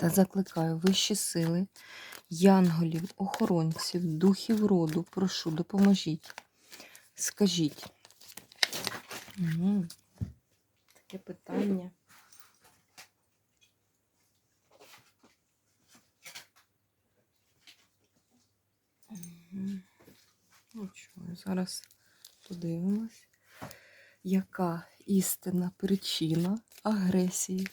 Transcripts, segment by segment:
Та закликаю вищі сили, янголів, охоронців, духів роду, прошу, допоможіть. Скажіть. Таке питання. Мгм. Ну зараз подивимось, яка істинна причина агресії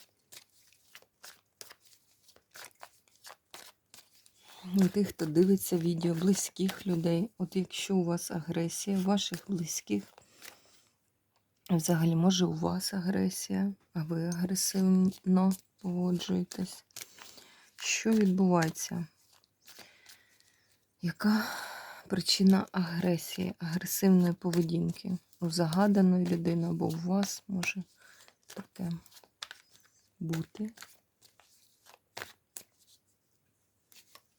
у тих, хто дивиться відео близьких людей. От якщо у вас агресія, ваших близьких, взагалі, може, у вас агресія, а ви агресивно поводжуєтесь. Що відбувається? Яка причина агресії, агресивної поведінки? У загаданої людини або у вас може таке бути?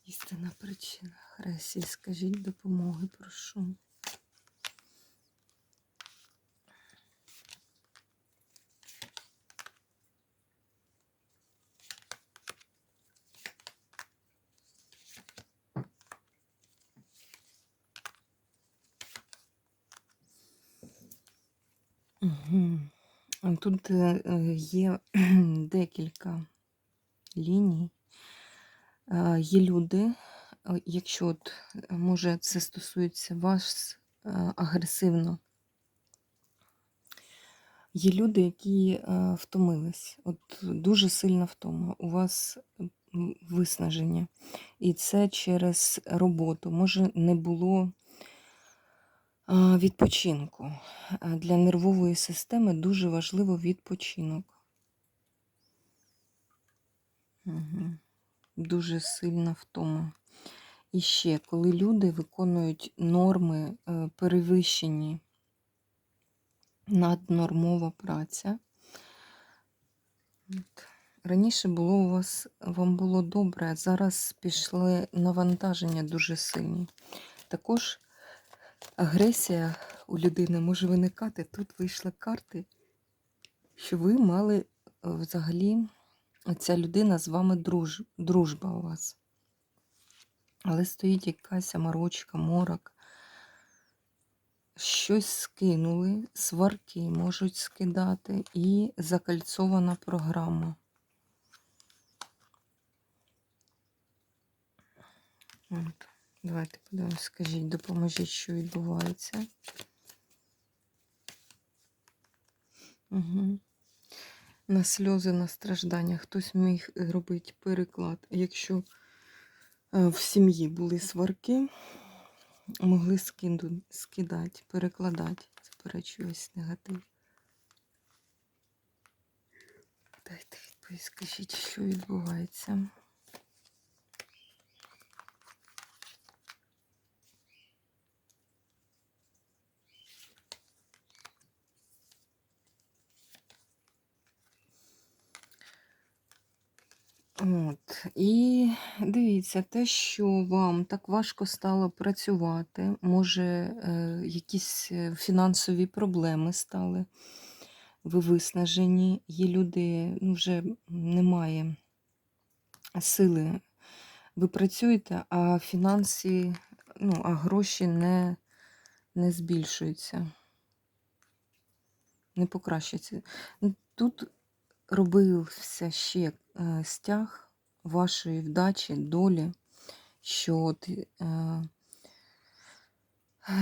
Істинна причина агресії. Скажіть допомоги, прошу. Угу. Тут е, е, є декілька ліній. Є люди, якщо от, е, може це стосується вас агресивно. Є люди, які втомились, от дуже сильна втома. У вас виснаження. І це через роботу. Може, не було відпочинку. Для нервової системи дуже важливо відпочинок. Угу. Дуже сильна втома. І ще, коли люди виконують норми е, перевищені, наднормова праця. Раніше було у вас, вам було добре, а зараз пішли навантаження дуже сильні. Також агресія у людини може виникати. Тут вийшли карти, що ви мали е, взагалі, ця людина з вами друж, дружба у вас. Але стоїть якась аморочка, морок. Щось скинули, сварки можуть скидати і закальцована програма. От. Давайте подивимось, скажіть, допоможіть, що відбувається. Угу. На сльози, на страждання. Хтось міг робити переклад. Якщо е, в сім'ї були сварки, могли скиду, скидати, перекладати. Заперечую весь негатив. Дайте відповідь, скажіть, що відбувається. От. І дивіться, те, що вам так важко стало працювати, може, е, якісь е, фінансові проблеми стали, ви виснажені, є люди, ну, вже немає сили. Ви працюєте, а фінанси, ну, а гроші не, не збільшуються, не покращуються. Ну, Тут робився ще стяг вашої вдачі, долі, що от, е,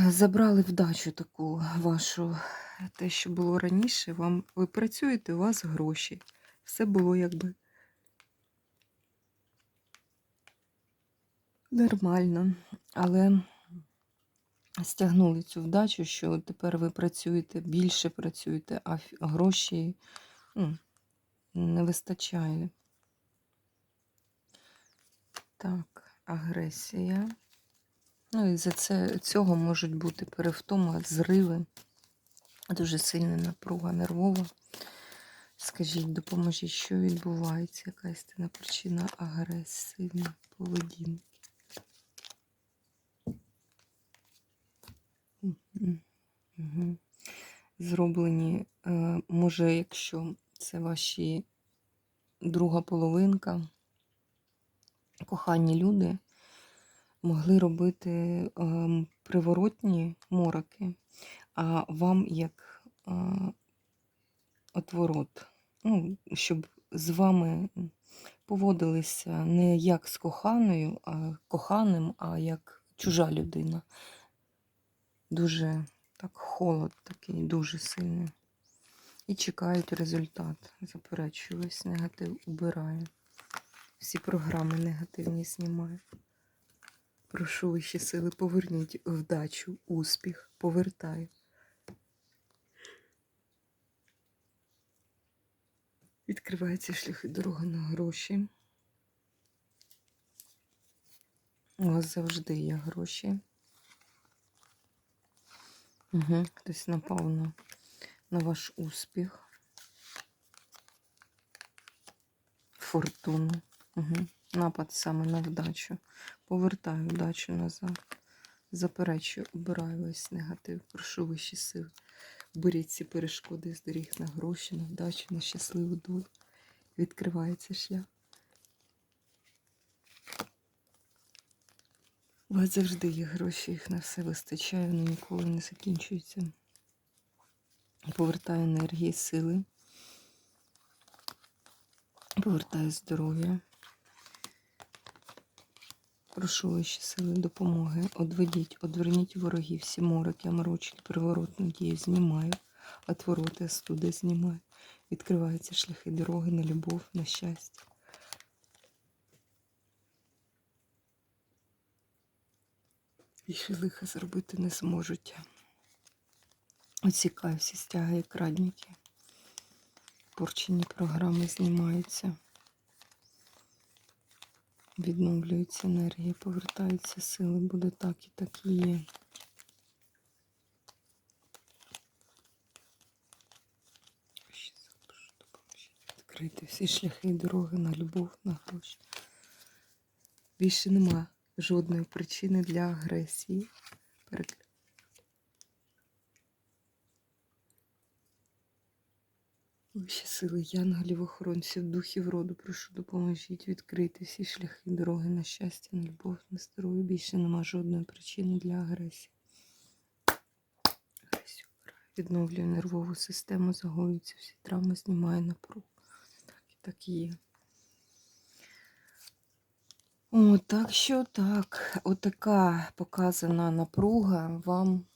забрали вдачу таку вашу, те, що було раніше, вам ви працюєте, у вас гроші. Все було якби нормально, але стягнули цю вдачу, що тепер ви працюєте, більше працюєте, а гроші ну, не вистачає. Так, агресія. Ну і за це, цього можуть бути перевтома, зриви, дуже сильна напруга нервова. Скажіть, допоможіть, що відбувається, яка істинна причина агресивної поведінки. Зроблені, е, може, якщо це ваші друга половинка, кохані люди, могли робити ем, приворотні мороки, а вам як е, отворот, ну, щоб з вами поводилися не як з коханою, а коханим, а як чужа людина. Дуже так холод такий, дуже сильний. І чекають результат. Заперечую, весь негатив убираю. Всі програми негативні знімаю. Прошу вищі сили, поверніть вдачу, успіх, повертаю. Відкриваються шляхи дороги на гроші. У вас завжди є гроші. Угу. Хтось напав на, на ваш успіх. Фортуну. Угу. Напад саме на вдачу. Повертаю вдачу назад. Заперечую, убираю весь негатив. Прошу вищі сили. Беріть ці перешкоди з доріг на гроші, на вдачу, на щасливу долю. Відкривається шлях. У вас завжди є гроші, їх на все вистачає, вони ніколи не закінчуються. Повертаю енергії, сили. Повертаю здоров'я. Прошу ваші сили допомоги. Одведіть, одверніть ворогів, всі мороки, морочки, приворотні дії знімаю. Отвороти, остуди знімаю. Відкриваються шляхи дороги на любов, на щастя. Більше лиха зробити не зможуть. Оцікаю всі стяги і крадники. Порчені програми знімаються. Відновлюється енергія, повертаються сили, буде так і так і є. Відкрити всі шляхи і дороги на любов, на гроші. Більше нема жодної причини для агресії. Вищі сили янголів, охоронців, духів роду, прошу допоможіть відкрити всі шляхи дороги на щастя, на любов, на здоров'я. Більше нема жодної причини для агресії. Агресію. Відновлюю нервову систему, загоюються всі травми, знімаю напругу. Так і так є. О, так що так, отака показана напруга вам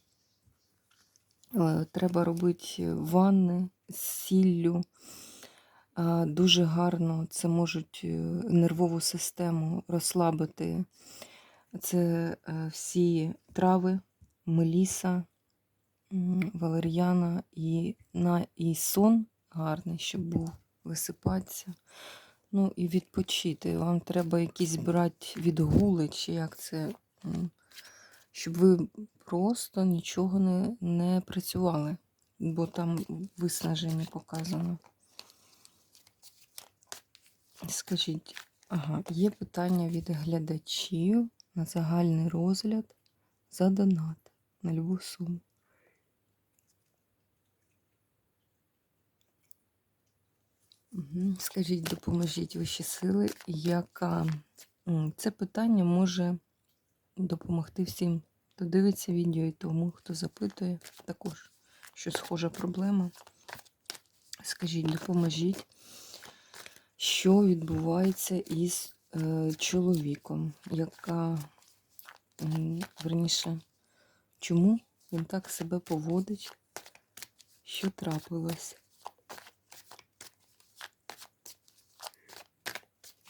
треба робити ванни з сіллю. Дуже гарно це можуть е, нервову систему розслабити. Це е, всі трави, меліса, валер'яна і, на, і сон гарний, щоб був висипатися. Ну і відпочити. Вам треба якісь брати відгули, чи як це, щоб ви просто нічого не, не працювали, бо там виснаження показано. Скажіть, ага, є питання від глядачів на загальний розгляд за донат на любу суму. Скажіть, допоможіть вищі сили, яка це питання може допомогти всім, хто дивиться відео і тому, хто запитує також, що схожа проблема. Скажіть, допоможіть, що відбувається із е, чоловіком, яка, верніше, чому він так себе поводить, що трапилось?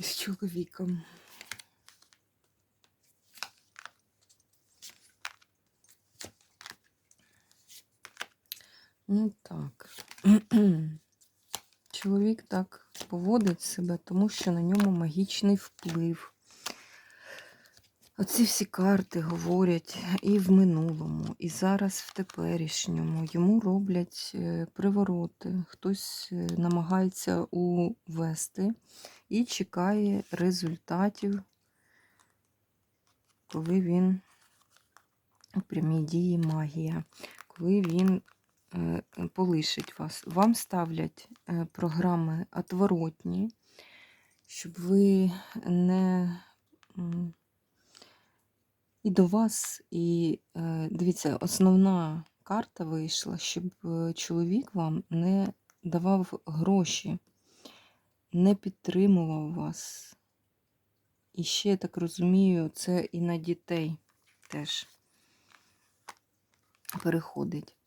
з чоловіком. Ну так. Чоловік так поводить себе, тому що на ньому магічний вплив. Оці всі карти говорять і в минулому, і зараз в теперішньому. Йому роблять е, привороти. Хтось е, намагається увести і чекає результатів, коли він у прямій дії магія, коли він полишить вас. Вам ставлять е, програми отворотні, щоб ви не. і до вас, і е, дивіться, основна карта вийшла, щоб е, чоловік вам не давав гроші, не підтримував вас. І ще, я так розумію, це і на дітей теж переходить.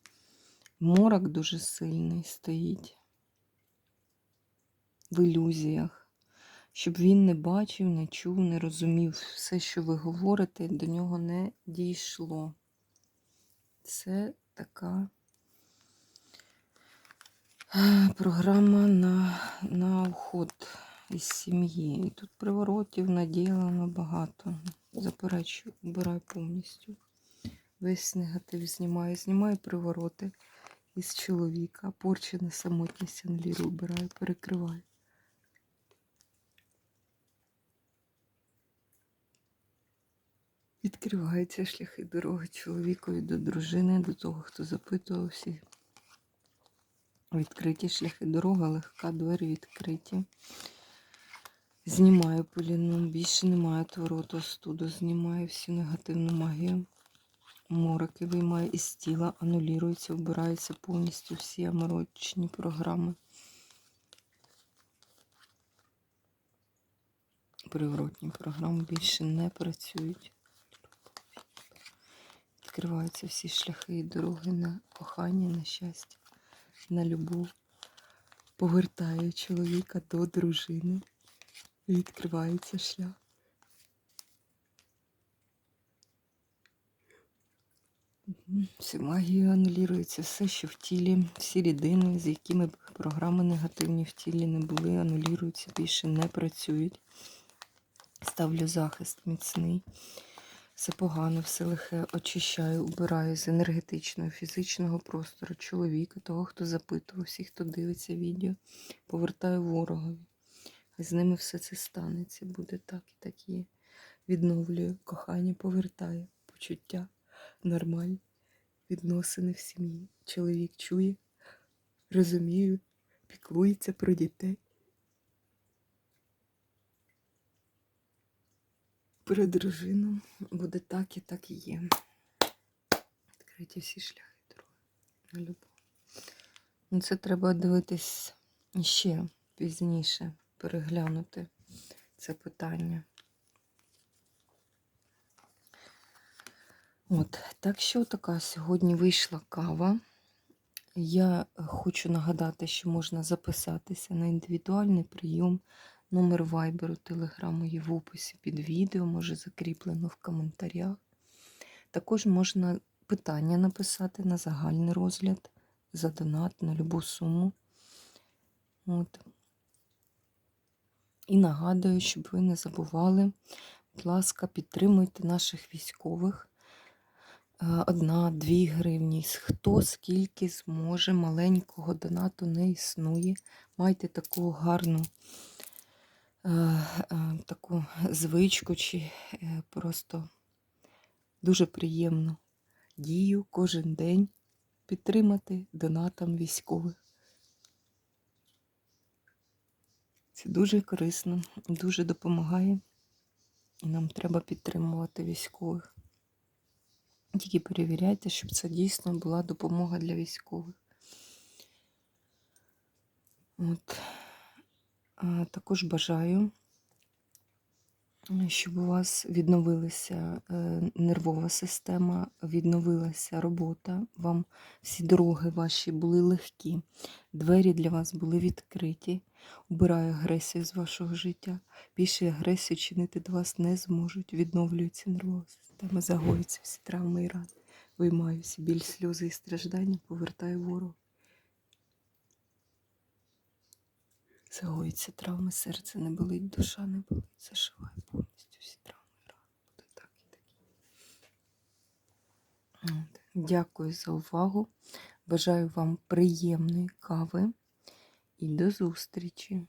Морок дуже сильний стоїть в ілюзіях щоб він не бачив, не чув, не розумів. Все, що ви говорите, до нього не дійшло. Це така е, програма на, на уход із сім'ї. І тут приворотів наділено багато. Заперечую, убираю повністю. Весь негатив знімаю, знімаю привороти із чоловіка, порчене самотність анліру убираю, перекриваю. Відкриваються шляхи дороги чоловікові до дружини, до того, хто запитував всі. Відкриті шляхи дорога, легка, двері відкриті. Знімаю пиліну, більше немає твороту, студу, знімаю всю негативну магію. Мороки виймаю із тіла, анулюються, вбираються повністю всі аморочні програми. Приворотні програми більше не працюють. Відкриваються всі шляхи і дороги на кохання, на щастя, на любов. Повертаю чоловіка до дружини. Відкривається шлях. Всю магію анулюється, все, що в тілі, всі рідини, з якими б програми негативні в тілі не були, анулюються, більше не працюють. Ставлю захист міцний. Все погано, все лихе очищаю, убираю з енергетичного, фізичного простору чоловіка, того, хто запитував, всіх, хто дивиться відео, повертаю ворогові. З ними все це станеться. Буде так і так є. Відновлюю кохання, повертаю почуття нормальні, відносини в сім'ї. Чоловік чує, розуміє, піклується про дітей. Про дружину буде так і так і є. Відкриті всі шляхи дороги на любов. Ну, це треба дивитись ще пізніше, переглянути це питання. От, так що така сьогодні вийшла кава. Я хочу нагадати, що можна записатися на індивідуальний прийом. Номер вайберу, телеграму є в описі під відео, може закріплено в коментарях. Також можна питання написати на загальний розгляд за донат на любу суму. От. І нагадую, щоб ви не забували, будь ласка, підтримуйте наших військових. Е, Одна-дві гривні. Хто скільки зможе, маленького донату не існує. Майте таку гарну е, е, таку звичку чи е, просто дуже приємну дію кожен день підтримати донатом військових. Це дуже корисно, дуже допомагає. І нам треба підтримувати військових. Тільки перевіряйте, щоб це дійсно була допомога для військових. От. А, Також бажаю, щоб у вас відновилася е, нервова система, відновилася робота, вам всі дороги ваші були легкі, двері для вас були відкриті. Убираю агресію з вашого життя. Більше агресію чинити до вас не зможуть. Відновлюється нервова система, там загоюються всі травми і рани. Виймаю всі біль сльози і страждання, повертаю ворогу. Загоюються травми, серце не болить, душа не болить, зашиваю повністю всі травми і рани. Буде так і такі. Дякую за увагу. Бажаю вам приємної кави і до зустрічі!